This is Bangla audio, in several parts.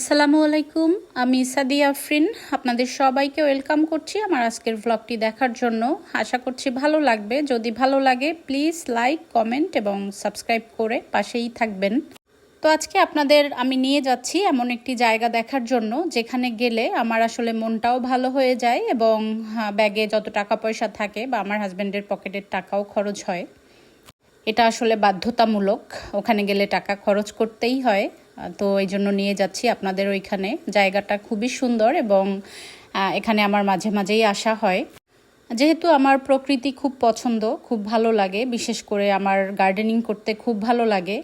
আসসালামু আলাইকুম, আমি সাদিয়া আফরিন। আপনাদের সবাইকে ওয়েলকাম করছি আমার আজকের ভ্লগটি দেখার জন্য। আশা করছি ভালো লাগবে। যদি ভালো লাগে প্লিজ লাইক কমেন্ট এবং সাবস্ক্রাইব করে পাশেই থাকবেন। তো আজকে আপনাদের আমি নিয়ে যাচ্ছি এমন একটি জায়গা দেখার জন্য, যেখানে গেলে আমার আসলে মনটাও ভালো হয়ে যায় এবং ব্যাগে যত টাকা পয়সা থাকে বা আমার হাজব্যান্ডের পকেটের টাকাও খরচ হয়। এটা আসলে বাধ্যতামূলক। ওখানে গেলে টাকা খরচ করতেই হয়। তো এই জন্য নিয়ে যাচ্ছি আপনাদের ওইখানে। জায়গাটা খুবই সুন্দর এবং এখানে আমার মাঝে মাঝেই আসা হয়। যেহেতু আমার প্রকৃতি খুব পছন্দ, খুব ভালো লাগে, বিশেষ করে আমার গার্ডেনিং করতে খুব ভালো লাগে।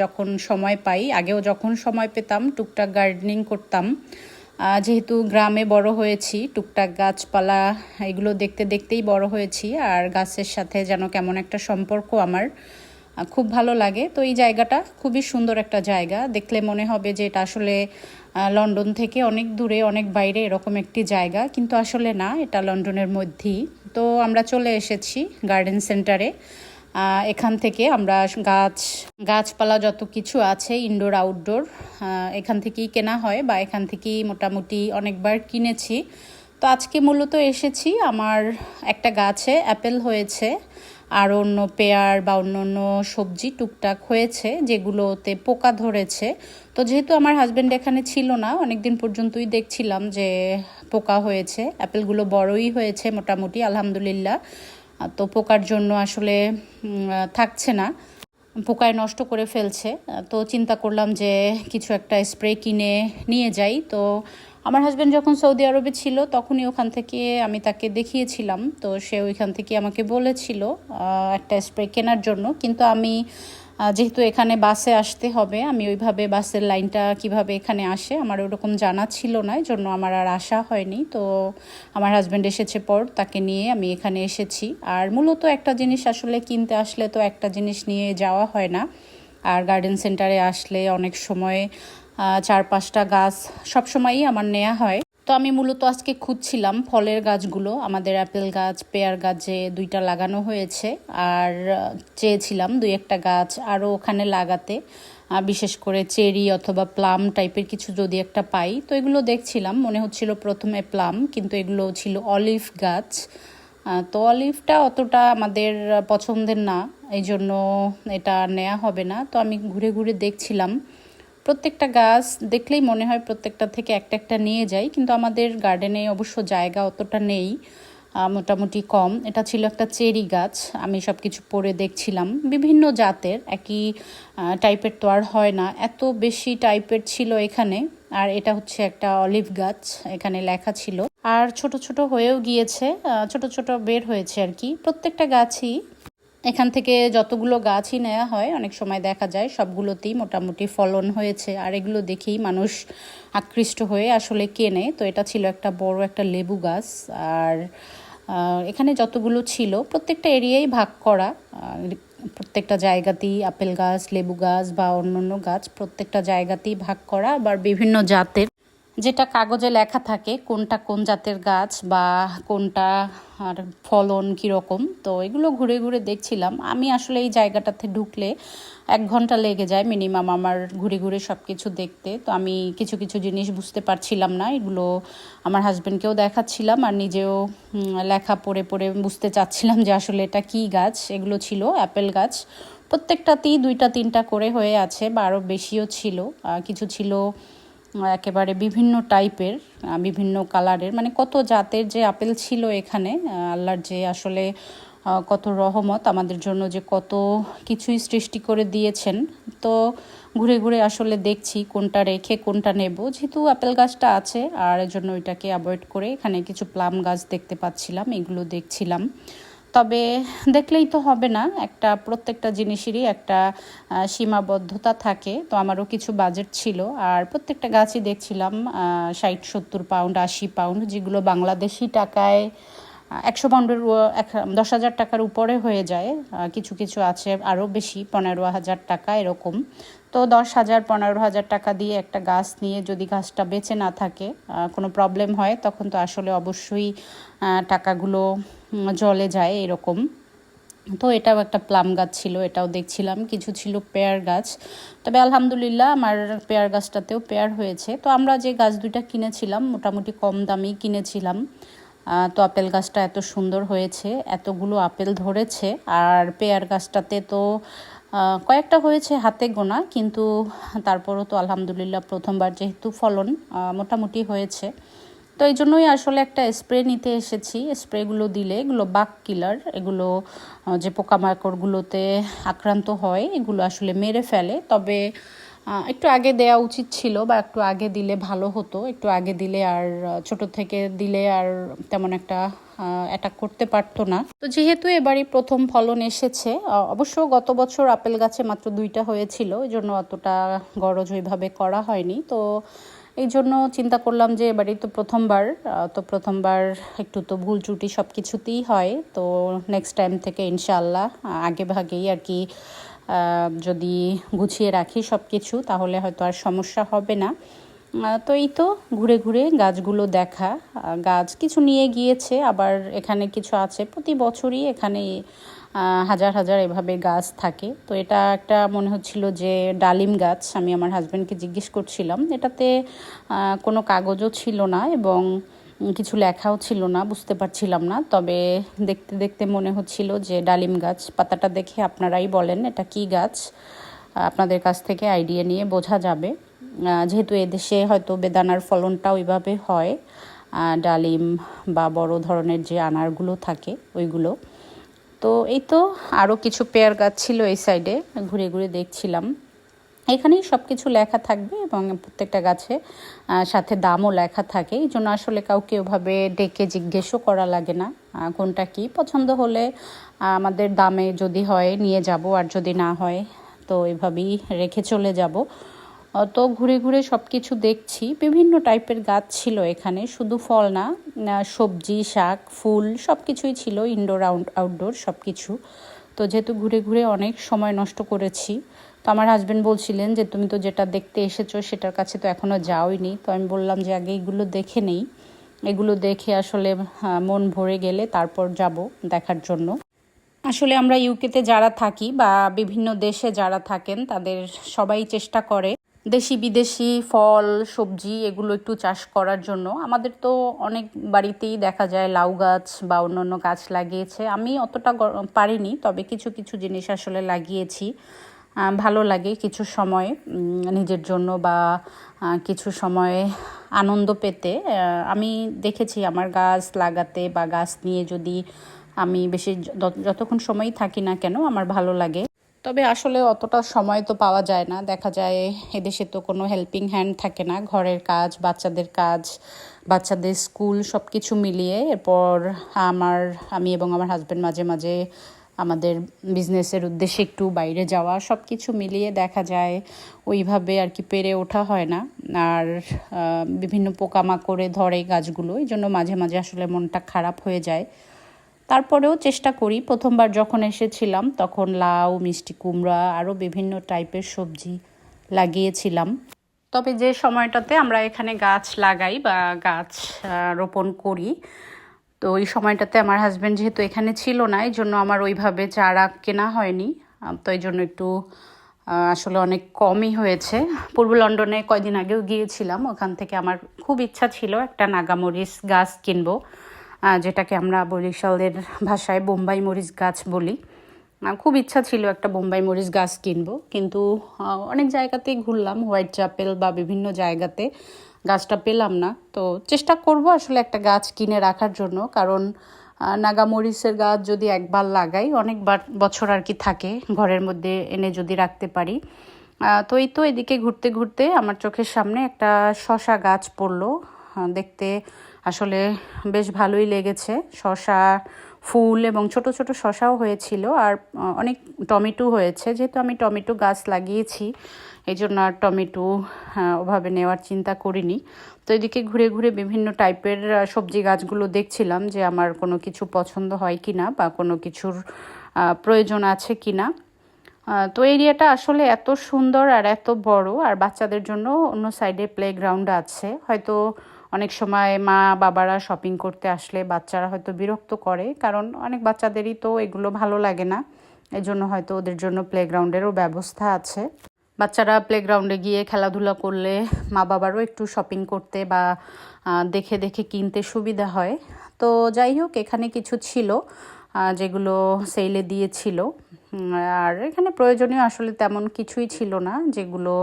যখন সময় পাই, আগেও যখন সময় পেতাম, টুকটাক গার্ডেনিং করতাম। যেহেতু গ্রামে বড় হয়েছি, টুকটাক গাছপালা এগুলো দেখতে দেখতেই বড় হয়েছি, আর গাছের সাথে যেন কেমন একটা সম্পর্ক আমার। খুব ভালো লাগে। তো এই জায়গাটা খুবই সুন্দর একটা জায়গা। দেখলে মনে হবে যে এটা আসলে লন্ডন থেকে অনেক দূরে, অনেক বাইরে এরকম একটি জায়গা। কিন্তু আসলে না, এটা লন্ডনের মধ্যেই। তো আমরা চলে এসেছি গার্ডেন সেন্টারে। এখান থেকে আমরা গাছ, গাছপালা যত কিছু আছে, ইনডোর, আউটডোর এখান থেকেই কেনা হয় বা এখান থেকেই মোটামুটি অনেকবার কিনেছি। তো আজকে মূলত এসেছি। আমার একটা গাছে অ্যাপেল হয়েছে। আর অন্য পেয়ার বা অন্য অন্য সবজি টুকটাক হয়েছে, যেগুলোতে পোকা ধরেছে। তো যেহেতু আমার হাজব্যান্ড এখানে ছিল না অনেক দিন পর্যন্তই দেখছিলাম যে পোকা হয়েছে। অ্যাপেলগুলো বড়ই হয়েছে মোটামুটি, আলহামদুলিল্লাহ। তো পোকার জন্য আসলে থাকছে না। পোকায় নষ্ট করে ফেলছে। তো চিন্তা করলাম যে কিছু একটা স্প্রে কিনে নিয়ে যাই। তো আমার হাজব্যান্ড যখন সৌদি আরবে ছিল, তখনই ওখান থেকে আমি তাকে দেখিয়েছিলাম। তো সে ওইখান থেকে আমাকে বলেছিল একটা স্প্রে কেনার জন্য। কিন্তু আমি যেহেতু এখানে বাসে আসতে হবে, আমি ওইভাবে বাসের লাইনটা কীভাবে এখানে আসে আমার ওরকম জানা ছিল না জন্য আমার আর আসা হয়নি। তো আমার হাজব্যান্ড এসেছে পর তাকে নিয়ে আমি এখানে এসেছি। আর মূলত একটা জিনিস আসলে কিনতে আসলে তো একটা জিনিস নিয়ে যাওয়া হয় না। আর গার্ডেন সেন্টারে আসলে অনেক সময় চার পাঁচটা গাছ সবসময়ই আমার নেওয়া হয়। তো আমি মূলত আজকে খুঁজছিলাম ফলের গাছগুলো। আমাদের অ্যাপেল গাছ, পেয়ার গাছে দুইটা লাগানো হয়েছে। আর চেয়েছিলাম দুই একটা গাছ আরও ওখানে লাগাতে। বিশেষ করে চেরি অথবা প্লাম টাইপের কিছু যদি একটা পাই। তো এগুলো দেখছিলাম, মনে হচ্ছিল প্রথমে প্লাম, কিন্তু এগুলো ছিল অলিভ গাছ। তো অলিভটা অতটা আমাদের পছন্দের না এই জন্য এটা নেওয়া হবে না। তো আমি ঘুরে ঘুরে দেখছিলাম প্রত্যেকটা গাছ দেখলেই মনে হয় প্রত্যেকটা থেকে একটা একটা নিয়ে যাই, কিন্তু আমাদের গার্ডেনে অবশ্য জায়গা অতটা নেই মোটামুটি কম। এটা ছিল একটা চেরি গাছ, আমি সব কিছু পরে দেখছিলাম। বিভিন্ন জাতের, একই টাইপের তো আর হয় না। এত বেশি টাইপের ছিল এখানে, আর এটা হচ্ছে একটা অলিভ গাছ, এখানে লেখা ছিল। আর ছোট ছোট হয়েও গিয়েছে ছোট ছোট বের হয়েছে আর কি। প্রত্যেকটা গাছই এখান থেকে যতগুলো গাছই নেওয়া হয়, অনেক সময় দেখা যায় সবগুলোতেই মোটামুটি ফলন হয়েছে। আর এগুলো দেখেই মানুষ আকৃষ্ট হয়ে আসলে কেনে। তো এটা ছিল একটা বড় একটা লেবু গাছ। আর এখানে যতগুলো ছিল, প্রত্যেকটা এরিয়াই ভাগ করা। প্রত্যেকটা জায়গাতেই আপেল গাছ, লেবু গাছ বা অন্য অন্য গাছ প্রত্যেকটা জায়গাতেই ভাগ করা। আবার বিভিন্ন জাতের যেটা কাগজে লেখা থাকে, কোনটা কোন জাতের গাছ বা কোনটা আর ফলন কীরকম, তো এগুলো ঘুরে ঘুরে দেখছিলাম। আমি আসলে এই জায়গাটাতে ঢুকলে এক ঘণ্টা লেগে যায় মিনিমাম আমার ঘুরে ঘুরে সব কিছু দেখতে। তো আমি কিছু কিছু জিনিস বুঝতে পারছিলাম না, এগুলো আমার হাজব্যান্ডকেও দেখাচ্ছিলাম আর নিজেও লেখা পড়ে পড়ে বুঝতে চাচ্ছিলাম যে আসলে এটা কি গাছ, এগুলো ছিল অ্যাপেল গাছ। প্রত্যেকটাতেই দুইটা তিনটা করে হয়ে আছে বা আরও বেশিও ছিল। কিছু ছিল একেবারে বিভিন্ন টাইপের বিভিন্ন কালারের মানে কত জাতের যে আপেল ছিল এখানে আল্লাহর যে আসলে কত রহমত, আমাদের জন্য যে কত কিছুই সৃষ্টি করে দিয়েছেন। তো ঘুরে ঘুরে আসলে দেখছি কোনটা রেখে কোনটা নেব। যেহেতু আপেল গাছটা আছে, আর এজন্য ওইটাকে অ্যাভয়েড করে এখানে কিছু প্লাম গাছ দেখতে পাচ্ছিলাম, এগুলো দেখছিলাম। তবে দেখলেই তো হবে না, একটা প্রত্যেকটা জিনিসেরই একটা সীমাবদ্ধতা থাকে। তো আমারও কিছু বাজেট ছিল, আর প্রত্যেকটা গাছই দেখছিলাম ষাট, সত্তর পাউন্ড আশি পাউন্ড যেগুলো বাংলাদেশি টাকায় একশো পাউন্ডের এক, দশ হাজার টাকার উপরে হয়ে যায়। কিছু কিছু আছে আরও বেশি, পনেরো হাজার টাকা এরকম। তো দশ হাজার, পনেরো হাজার টাকা দিয়ে একটা গাছ নিয়ে যদি গাছটা বেঁচে না থাকে কোনো প্রবলেম হয়, তখন তো আসলে অবশ্যই টাকাগুলো জলে যায় এরকম। তো এটাও একটা প্লাম গাছ ছিল, এটাও দেখছিলাম। কিছু ছিল পেয়ার গাছ। তবে আলহামদুলিল্লাহ আমার পেয়ার গাছটাতেও পেয়ার হয়েছে। তো আমরা যে গাছ দুইটা কিনেছিলাম, মোটামুটি কম দামেই কিনেছিলাম। তো আপেল গাছটা এত সুন্দর হয়েছে, এতগুলো আপেল ধরেছে। আর পেয়ার গাছটাতে তো কয়েকটা হয়েছে হাতে গোনা, কিন্তু তারপরও তো আলহামদুলিল্লাহ প্রথমবার যেহেতু ফলন মোটামুটি হয়েছে। তো এই জন্যই আসলে একটা স্প্রে নিতে এসেছি। স্প্রেগুলো দিলে এগুলো বাক কিলার এগুলো যে পোকামাকড়গুলোতে আক্রান্ত হয়, এগুলো আসলে মেরে ফেলে। তবে একটু আগে দেওয়া উচিত ছিল বা একটু আগে দিলে ভালো হতো। একটু আগে দিলে আর ছোট থেকে দিলে আর তেমন একটা অ্যাটাক করতে পারতো না। তো যেহেতু এবারই প্রথম ফলন এসেছে অবশ্য গত বছর আপেল গাছে মাত্র দুইটা হয়েছিল এই জন্য অতটা গরজ ওইভাবে করা হয়নি। তো এই জন্য চিন্তা করলাম যে এবারই তো প্রথমবার তো প্রথমবার একটু তো ভুল ত্রুটি সব কিছুতেই হয়। তো নেক্সট টাইম থেকে ইনশাল্লাহ আগে ভাগেই আর কি যদি গুছিয়ে রাখি সব কিছু তাহলে হয়তো আর সমস্যা হবে না। তো এই তো ঘুরে ঘুরে গাছগুলো দেখা গাছ কিছু নিয়ে গিয়েছে, আবার এখানে কিছু আছে। প্রতি বছরই এখানে হাজার হাজার এভাবে গাছ থাকে। তো এটা একটা মনে হচ্ছিল যে ডালিম গাছ, আমি আমার হাজব্যান্ডকে জিজ্ঞেস করছিলাম। এটাতে কোনো কাগজও ছিল না এবং কিছু লেখাও ছিল না, বুঝতে পারছিলাম না। তবে দেখতে দেখতে মনে হচ্ছিল যে ডালিম গাছ, পাতাটা দেখে আপনারাই বলেন এটা কি গাছ। আপনাদের কাছ থেকে আইডিয়া নিয়ে বোঝা যাবে। যেহেতু এদেশে হয়তো বেদানার ফলনটা ওইভাবে হয় ডালিম বা বড় ধরনের যে আনারগুলো থাকে, ওইগুলো। তো এই তো আরও কিছু পেয়ার গাছ ছিল এই সাইডে, ঘুরে ঘুরে দেখছিলাম। এখানেই সব কিছু লেখা থাকবে এবং প্রত্যেকটা গাছে সাথে দামও লেখা থাকে। এই জন্য আসলে কাউকে ওভাবে ডেকে জিজ্ঞেসও করা লাগে না কোনটা কি পছন্দ হলে আমাদের দামে যদি হয় নিয়ে যাব, আর যদি না হয় তো এভাবেই রেখে চলে যাব। তো ঘুরে ঘুরে সব কিছু দেখছি। বিভিন্ন টাইপের গাছ ছিল এখানে, শুধু ফল না সবজি, শাক, ফুল সব কিছুই ছিল ইনডোর আউট আউটডোর সব কিছু তো যেহেতু ঘুরে ঘুরে অনেক সময় নষ্ট করেছি, তো আমার হাজব্যান্ড বলছিলেন যে, তুমি তো যেটা দেখতে এসেছ সেটার কাছে তো এখনও যাওইনি। তো আমি বললাম যে, আগে এগুলো দেখে নেই। এগুলো দেখে আসলে মন ভরে গেলে তারপর যাব দেখার জন্য। আসলে আমরা ইউকেতে যারা থাকি বা বিভিন্ন দেশে যারা থাকেন, তাদের সবাই চেষ্টা করে দেশি বিদেশি ফল, সবজি এগুলো একটু চাষ করার জন্য। আমাদের তো অনেক বাড়িতেই দেখা যায় লাউ গাছ বা অন্য গাছ লাগিয়েছে। আমি অতটা পারিনি, তবে কিছু কিছু জিনিস আসলে লাগিয়েছি। ভালো লাগে কিছু সময় নিজের জন্য বা কিছু সময় আনন্দ পেতে। আমি দেখেছি আমার গাছ লাগাতে বা গাছ নিয়ে যদি আমি বেশি যতক্ষণ সময়ই থাকি না কেন, আমার ভালো লাগে। তবে আসলে অতটা সময় তো পাওয়া যায় না। দেখা যায় এদেশে তো কোনো হেল্পিং হ্যান্ড থাকে না। ঘরের কাজ, বাচ্চাদের কাজ, বাচ্চাদের স্কুল সব কিছু মিলিয়ে। এরপর আমার, আমি এবং আমার হাজব্যান্ড মাঝে মাঝে আমাদের বিজনেসের উদ্দেশ্যে একটু বাইরে যাওয়া সব কিছু মিলিয়ে দেখা যায় ওইভাবে আর কি পেরে ওঠা হয় না। আর বিভিন্ন পোকামাকড়ে ধরে গাছগুলো। এই জন্য মাঝে মাঝে আসলে মনটা খারাপ হয়ে যায়। তারপরেও চেষ্টা করি। প্রথমবার যখন এসেছিলাম, তখন লাউ, মিষ্টি কুমড়া আরও বিভিন্ন টাইপের সবজি লাগিয়েছিলাম। তবে যে সময়টাতে আমরা এখানে গাছ লাগাই বা গাছ রোপণ করি, তো ওই সময়টাতে আমার হাজব্যান্ড যেহেতু এখানে ছিল না এই জন্য আমার ওইভাবে চারা কেনা হয়নি। তো এই জন্য একটু আসলে অনেক কমই হয়েছে। পূর্ব লন্ডনে কয়দিন আগেও গিয়েছিলাম, ওখান থেকে আমার খুব ইচ্ছা ছিল একটা নাগামরিচ গাছ কিনবো। যেটাকে আমরা বরিশালের ভাষায় বোম্বাই মরিচ গাছ বলি। খুব ইচ্ছা ছিল একটা বোম্বাই মরিচ গাছ কিনবো, কিন্তু অনেক জায়গাতেই ঘুরলাম, হোয়াইট চ্যাপেল বা বিভিন্ন জায়গাতে গাছটা পেলাম না। তো চেষ্টা করব আসলে একটা গাছ কিনে রাখার জন্য, কারণ নাগামরিচের গাছ যদি একবার লাগাই, অনেকবার বছর আর কি থাকে ঘরের মধ্যে এনে যদি রাখতে পারি। তো এই তো এদিকে ঘুরতে ঘুরতে আমার চোখের সামনে একটা শশা গাছ পড়ল। দেখতে আসলে বেশ ভালোই লেগেছে। শশা ফুল এবং ছোট ছোট শশাও হয়েছিল আর অনেক টমেটো হয়েছে। যেহেতু আমি টমেটো গাছ লাগিয়েছি এই জন্য আর টমেটো ওভাবে নেওয়ার চিন্তা করিনি। তো এদিকে ঘুরে ঘুরে বিভিন্ন টাইপের সবজি গাছগুলো দেখছিলাম যে আমার কোনো কিছু পছন্দ হয় কি না বা কোনো কিছুর প্রয়োজন আছে কি না তো এরিয়াটা আসলে এত সুন্দর আর এত বড়, আর বাচ্চাদের জন্য অন্য সাইডে প্লেগ্রাউন্ড আছে। হয়তো অনেক সময় মা বাবারা শপিং করতে আসলে বাচ্চারা হয়তো বিরক্ত করে, কারণ অনেক বাচ্চাদেরই তো এগুলো ভালো লাগে না। এজন্য হয়তো ওদের জন্য প্লেগ্রাউন্ডেরও ব্যবস্থা আছে। বাচ্চারা প্লেগ্রাউন্ডে গিয়ে খেলাধুলা করলে মা বাবারও একটু শপিং করতে বা দেখে দেখে কিনতে সুবিধা হয়। তো যাই হোক, এখানে কিছু ছিল যেগুলো সেলে দিয়েছিল। আর এখানে প্রয়োজনীয় আসলে তেমন কিছুই ছিল না, যেগুলো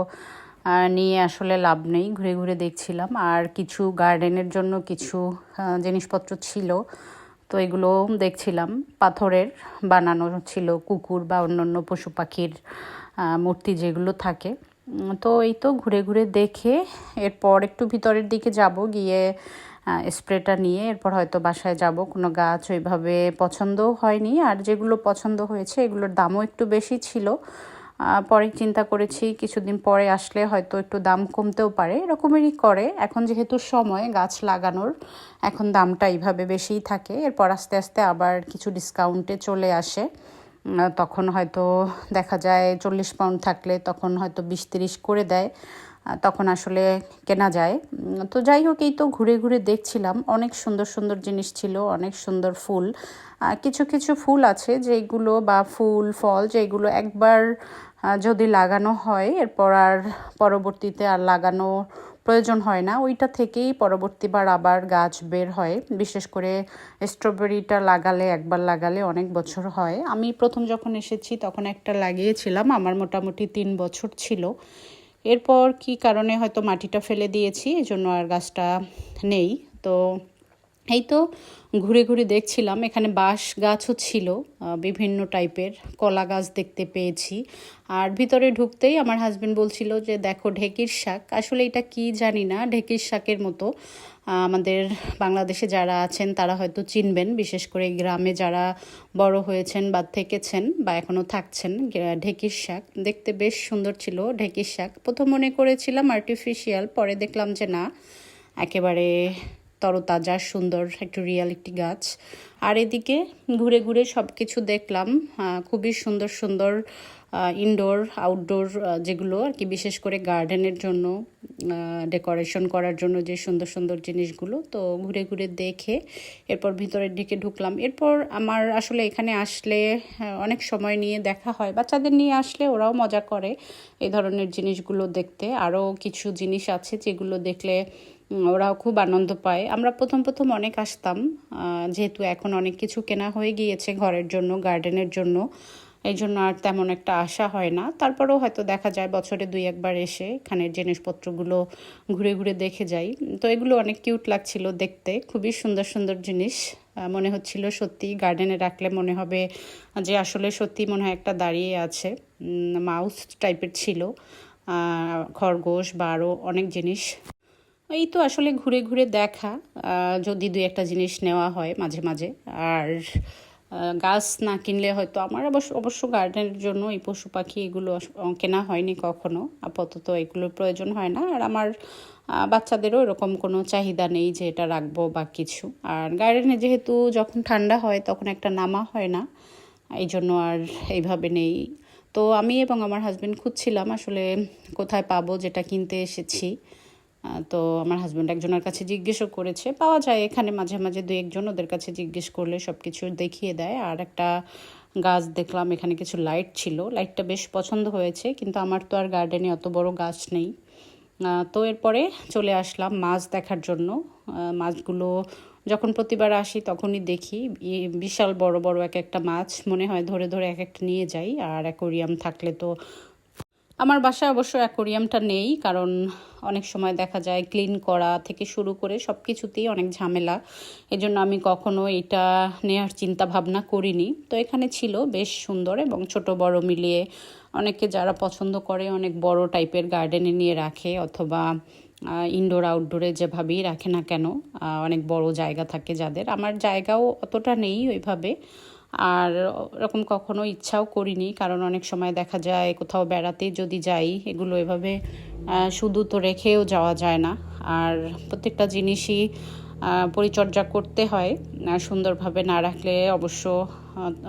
নিয়ে আসলে লাভ নেই। ঘুরে ঘুরে দেখছিলাম। আর কিছু গার্ডেনের জন্য কিছু জিনিসপত্র ছিল। তো এগুলো দেখছিলাম। পাথরের বানানো ছিল, কুকুর বা অন্যান্য পশু পাখির মূর্তি যেগুলো থাকে। তো এই তো ঘুরে ঘুরে দেখে এরপর একটু ভিতরের দিকে যাব, গিয়ে স্প্রেটা নিয়ে এরপর হয়তো বাসায় যাব। কোনো গাছ ওইভাবে পছন্দও হয়নি। আর যেগুলো পছন্দ হয়েছে, এগুলোর দামও একটু বেশি ছিল। পরে চিন্তা করেছি কিছুদিন পরে আসলে হয়তো একটু দাম কমতেও পারে, এরকমেরই করে। এখন যেহেতু সময় গাছ লাগানোর, এখন দামটা এইভাবে বেশিই থাকে। এরপর আস্তে আস্তে আবার কিছু ডিসকাউন্টে চলে আসে। তখন হয়তো দেখা যায় চল্লিশ পাউন্ড থাকলে তখন হয়তো বিশ তিরিশ করে দেয়। তখন আসলে কেনা যায়। তো যাই হোক, এই তো ঘুরে ঘুরে দেখছিলাম। অনেক সুন্দর সুন্দর জিনিস ছিল, অনেক সুন্দর ফুল। কিছু কিছু ফুল আছে যেগুলো বা ফুল, ফল যেগুলো একবার যদি লাগানো হয়, এরপর আর পরবর্তীতে আর লাগানো প্রয়োজন হয় না। ওইটা থেকেই পরবর্তীবার আবার গাছ বের হয়। বিশেষ করে স্ট্রবেরিটা লাগালে, একবার লাগালে অনেক বছর হয়। আমি প্রথম যখন এসেছি, তখন একটা লাগিয়েছিলাম। আমার মোটামুটি তিন বছর ছিল। এরপর কি কারণে হয়তো মাটিটা ফেলে দিয়েছি, এজন্য আর গাছটা নেই। তো এই তো ঘুরে ঘুরে দেখছিলাম, এখানে বাঁশ গাছও ছিল বিভিন্ন টাইপের কলা গাছ দেখতে পেয়েছি। আর ভিতরে ঢুকতেই আমার হাজব্যান্ড বলছিল যে, দেখো ঢেকির শাক। আসলে এটা কি জানি না, ঢেকির শাকের মতো। আমাদের বাংলাদেশে যারা আছেন, তারা হয়তো চিনবেন, বিশেষ করে গ্রামে যারা বড় হয়েছেন বা থেকেছেন বা এখনও থাকছেন ঢেকির শাক। দেখতে বেশ সুন্দর ছিল ঢেকির শাক। প্রথম মনে করেছিলাম আর্টিফিশিয়াল পরে দেখলাম যে না, একেবারে তরতাজা, সুন্দর একটু রিয়াল একটি গাছ। আর এদিকে ঘুরে ঘুরে সব কিছু দেখলাম খুবই সুন্দর সুন্দর ইনডোর আউটডোর যেগুলো আর কি, বিশেষ করে গার্ডেনের জন্য ডেকোরেশন করার জন্য যে সুন্দর সুন্দর জিনিসগুলো। তো ঘুরে ঘুরে দেখে এরপর ভিতরের দিকে ঢুকলাম। এরপর আমার আসলে এখানে আসলে অনেক সময় নিয়ে দেখা হয়। বাচ্চাদের নিয়ে আসলে ওরাও মজা করে এই ধরনের জিনিসগুলো দেখতে। আরও কিছু জিনিস আছে যেগুলো দেখলে ওরাও খুব আনন্দ পায়। আমরা প্রথম প্রথম অনেক আসতাম যেহেতু এখন অনেক কিছু কেনা হয়ে গিয়েছে ঘরের জন্য গার্ডেনের জন্য। এই জন্য আর তেমন একটা আশা হয় না। তারপরেও হয়তো দেখা যায় বছরে দুই একবার এসে এখানের জিনিসপত্রগুলো ঘুরে ঘুরে দেখে যাই। তো এগুলো অনেক কিউট লাগছিল দেখতে। খুবই সুন্দর সুন্দর জিনিস মনে হচ্ছিল সত্যি গার্ডেনে রাখলে মনে হবে যে আসলে সত্যি মনে হয় একটা দাঁড়িয়ে আছে। মাউস টাইপের ছিল। খরগোশ বা আরও অনেক জিনিস। এই তো আসলে ঘুরে ঘুরে দেখা যদি দুই একটা জিনিস নেওয়া হয় মাঝে মাঝে। আর গাছ না কিনলে হয়তো আমার অবশ্য অবশ্য গার্ডেনের জন্য এই পশু পাখি এগুলো কেনা হয়নি কখনো। আপাতত এগুলোর প্রয়োজন হয় না। আর আমার বাচ্চাদেরও এরকম কোনো চাহিদা নেই যে এটা রাখব বা কিছু। আর গার্ডেনে যেহেতু যখন ঠান্ডা হয় তখন একটা নামা হয় না, এই জন্য আর এইভাবে নেই। তো আমি এবং আমার হাজব্যান্ড খুঁজছিলাম আসলে কোথায় পাবো যেটা কিনতে এসেছি। তো আমার হাজব্যান্ড একজনের কাছে জিজ্ঞেসও করেছে। পাওয়া যায় এখানে মাঝে মাঝে দু একজন ওদের কাছে জিজ্ঞেস করলে সব কিছু দেখিয়ে দেয়। আর একটা গাছ দেখলাম, এখানে কিছু লাইট ছিল। লাইটটা বেশ পছন্দ হয়েছে, কিন্তু আমার তো আর গার্ডেনে অত বড় গাছ নেই। তো এরপরে চলে আসলাম মাছ দেখার জন্য। মাছগুলো যখন প্রতিবার আসি তখনই দেখি। বিশাল বড় বড় এক একটা মাছ মনে হয় ধরে ধরে এক একটা নিয়ে যাই। আর অ্যাকোরিয়াম থাকলে তো আমার বাসায় অবশ্য অ্যাকোরিয়ামটা নেই, কারণ অনেক সময় দেখা যায় ক্লিন করা থেকে শুরু করে সব কিছুতেই অনেক ঝামেলা। এজন্য আমি কখনো এটা নেওয়ার চিন্তা ভাবনা করিনি। তো এখানে ছিল, বেশ সুন্দর এবং ছোট বড় মিলিয়ে অনেকে যারা পছন্দ করে অনেক বড় টাইপের গার্ডেনে নিয়ে রাখে অথবা ইনডোর আউটডোরে যেভাবেই রাখে না কেন অনেক বড় জায়গা থাকে যাদের। আমার জায়গাও অতটা নেই ওইভাবে। আর এরকম কখনো ইচ্ছাও করিনি, কারণ অনেক সময় দেখা যায় কোথাও বেড়াতে যদি যাই, এগুলো এভাবে শুধু তো রেখেও যাওয়া যায় না। আর প্রত্যেকটা জিনিসই পরিচর্যা করতে হয় সুন্দরভাবে না রাখলে অবশ্য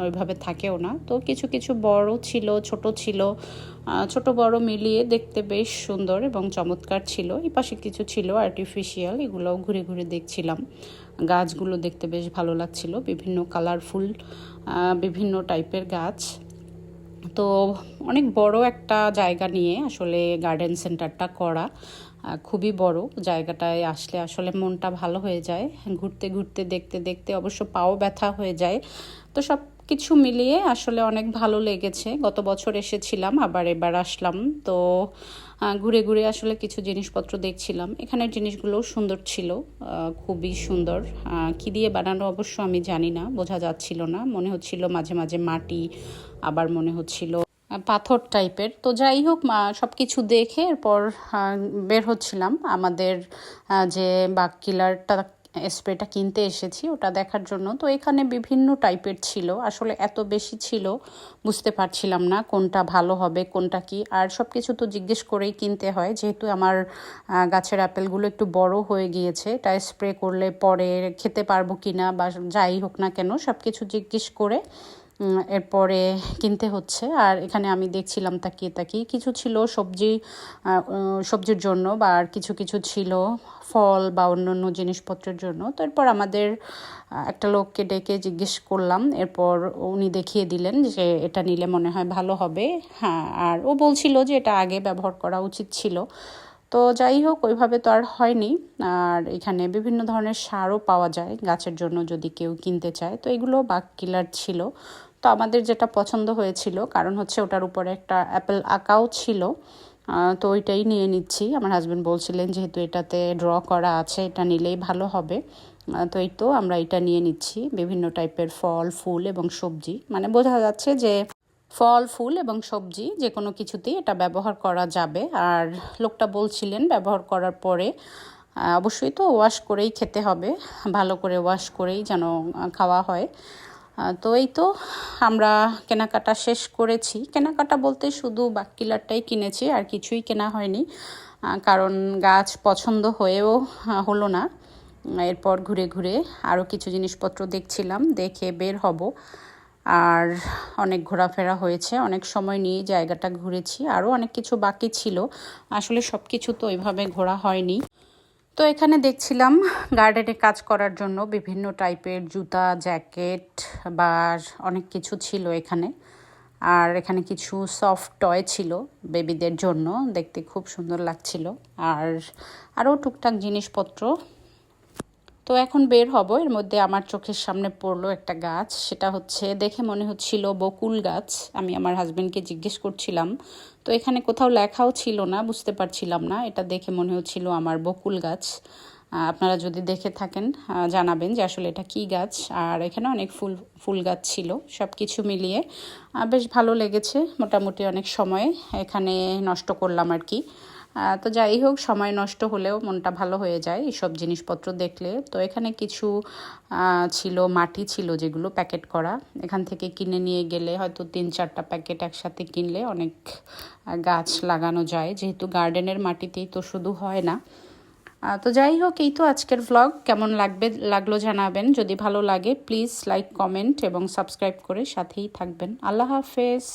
ওইভাবে থাকেও না। তো কিছু কিছু বড় ছিল, ছোট ছিল ছোট, বড় মিলিয়ে দেখতে বেশ সুন্দর এবং চমৎকার ছিল। এই পাশে কিছু ছিল আর্টিফিশিয়াল এগুলোও ঘুরে ঘুরে দেখছিলাম। গাছগুলো দেখতে বেশ ভালো লাগছিল, বিভিন্ন কালারফুল বিভিন্ন টাইপের গাছ। তো অনেক বড় একটা জায়গা নিয়ে আসলে গার্ডেন সেন্টারটা করা খুবই বড়। জায়গাটায় আসলে আসলে মনটা ভালো হয়ে যায়। ঘুরতে ঘুরতে, দেখতে দেখতে অবশ্য পাও ব্যথা হয়ে যায়। তো সব কিছু মিলিয়ে আসলে অনেক ভালো লেগেছে। গত বছর এসেছিলাম, আবার এবার আসলাম। তো ঘুরে ঘুরে আসলে কিছু জিনিসপত্র দেখছিলাম। এখানের জিনিসগুলো সুন্দর ছিল খুবই সুন্দর। কি দিয়ে বানানো অবশ্য আমি জানি না, বোঝা যাচ্ছিল না। মনে হচ্ছিল মাঝে মাঝে মাটি, আবার মনে হচ্ছিল পাথর টাইপের। তো যাই হোক সব কিছু দেখে এরপর বের হচ্ছিলাম। আমাদের যে বাক কিলারটা স্প্রেটা কিনতে এসেছি, ওটা দেখার জন্য। তো এখানে বিভিন্ন টাইপের ছিল, আসলে এত বেশি ছিল, বুঝতে পারছিলাম না কোনটা ভালো হবে, কোনটা কি। আর সব কিছু তো জিজ্ঞেস করেই কিনতে হয়, যেহেতু আমার গাছের অ্যাপেলগুলো একটু বড় হয়ে গিয়েছে, এটা স্প্রে করলে পরে খেতে পারব কি না বা যাই হোক না কেন সব কিছু জিজ্ঞেস করে এরপরে কিনতে হচ্ছে। আর এখানে আমি দেখছিলাম তাকিয়ে তাকিয়ে, কিছু ছিল সবজি সবজির জন্য বা আর কিছু কিছু ছিল ফল বা অন্য অন্য জিনিসপত্রের জন্য। তো এরপর আমাদের একটা লোককে ডেকে জিজ্ঞেস করলাম। এরপর উনি দেখিয়ে দিলেন যে এটা নিলে মনে হয় ভালো হবে। হ্যাঁ আর ও বলছিল যে এটা আগে ব্যবহার করা উচিত ছিল। তো যাই হোক, ওইভাবে তো আর হয়নি। আর এখানে বিভিন্ন ধরনের সারও পাওয়া যায় গাছের জন্য যদি কেউ কিনতে চায়। তো এগুলো বাক কিলার ছিল। তো আমাদের যেটা পছন্দ হয়েছিল, কারণ হচ্ছে ওটার উপরে একটা অ্যাপেল আঁকাও ছিল। তো ওইটাই নিয়ে নিচ্ছি। আমার হাজব্যান্ড বলছিলেন যেহেতু এটাতে ড্র করা আছে, এটা নিলেই ভালো হবে। তো এই তো আমরা এটা নিয়ে নিচ্ছি। বিভিন্ন টাইপের ফল, ফুল এবং সবজি। মানে বোঝা যাচ্ছে যে ফল, ফুল এবং সবজি যে কোনো কিছুতেই এটা ব্যবহার করা যাবে। আর লোকটা বলছিলেন ব্যবহার করার পরে অবশ্যই তো ওয়াশ করেই খেতে হবে। ভালো করে ওয়াশ করেই যেন খাওয়া হয়। তো এই তো আমরা কেনাকাটা শেষ করেছি। কেনাকাটা বলতে শুধু বাক্কিলারটাই কিনেছি, আর কিছুই কেনা হয়নি। কারণ গাছ পছন্দ হয়েও হলো না। এরপর ঘুরে ঘুরে আরও কিছু জিনিসপত্র দেখছিলাম, দেখে বের হব। আর অনেক ঘোরাফেরা হয়েছে, অনেক সময় নিয়ে জায়গাটা ঘুরেছি আরও অনেক কিছু বাকি ছিল। আসলে সব কিছু তো ওইভাবে ঘোরা হয়নি। তো এখানে দেখছিলাম গার্ডেনে কাজ করার জন্য বিভিন্ন টাইপের জুতা, জ্যাকেট বা অনেক কিছু ছিল এখানে। আর এখানে কিছু সফট টয় ছিল বেবিদের জন্য। দেখতে খুব সুন্দর লাগছিল। আর আরও টুকটাক জিনিসপত্র তো এখন বের হব। এর মধ্যে আমার চোখের সামনে পড়ল একটা গাছ, সেটা হচ্ছে দেখে মনে হচ্ছিল বকুল গাছ। আমি আমার হাজবেন্ডকে জিজ্ঞেস করছিলাম, তো এখানে কোথাও লেখাও ছিল না, বুঝতে পারছিলাম না। এটা দেখে মনে হচ্ছিল আমার বকুল গাছ। আপনারা যদি দেখে থাকেন জানাবেন যে আসলে এটা কি গাছ। আর এখানে অনেক ফুল ফুল গাছ ছিল সব কিছু মিলিয়ে বেশ ভালো লেগেছে, মোটামুটি অনেক সময় এখানে নষ্ট করলাম আর কি। তো যাই হোক, সময় নষ্ট হলেও মনটা ভালো হয়ে যায় এইসব জিনিসপত্র দেখলে। তো এখানে কিছু ছিল, মাটি ছিল যেগুলো প্যাকেট করা। এখান থেকে কিনে নিয়ে গেলে হয়তো তিন চারটা প্যাকেট একসাথে কিনলে অনেক গাছ লাগানো যায়। যেহেতু গার্ডেনের মাটিতেই তো শুধু হয় না। তো যাই হোক, এই তো আজকের ভ্লগ কেমন লাগবে, লাগল জানাবেন। যদি ভালো লাগে প্লিজ লাইক কমেন্ট এবং সাবস্ক্রাইব করে সাথেই থাকবেন। আল্লাহ হাফেজ।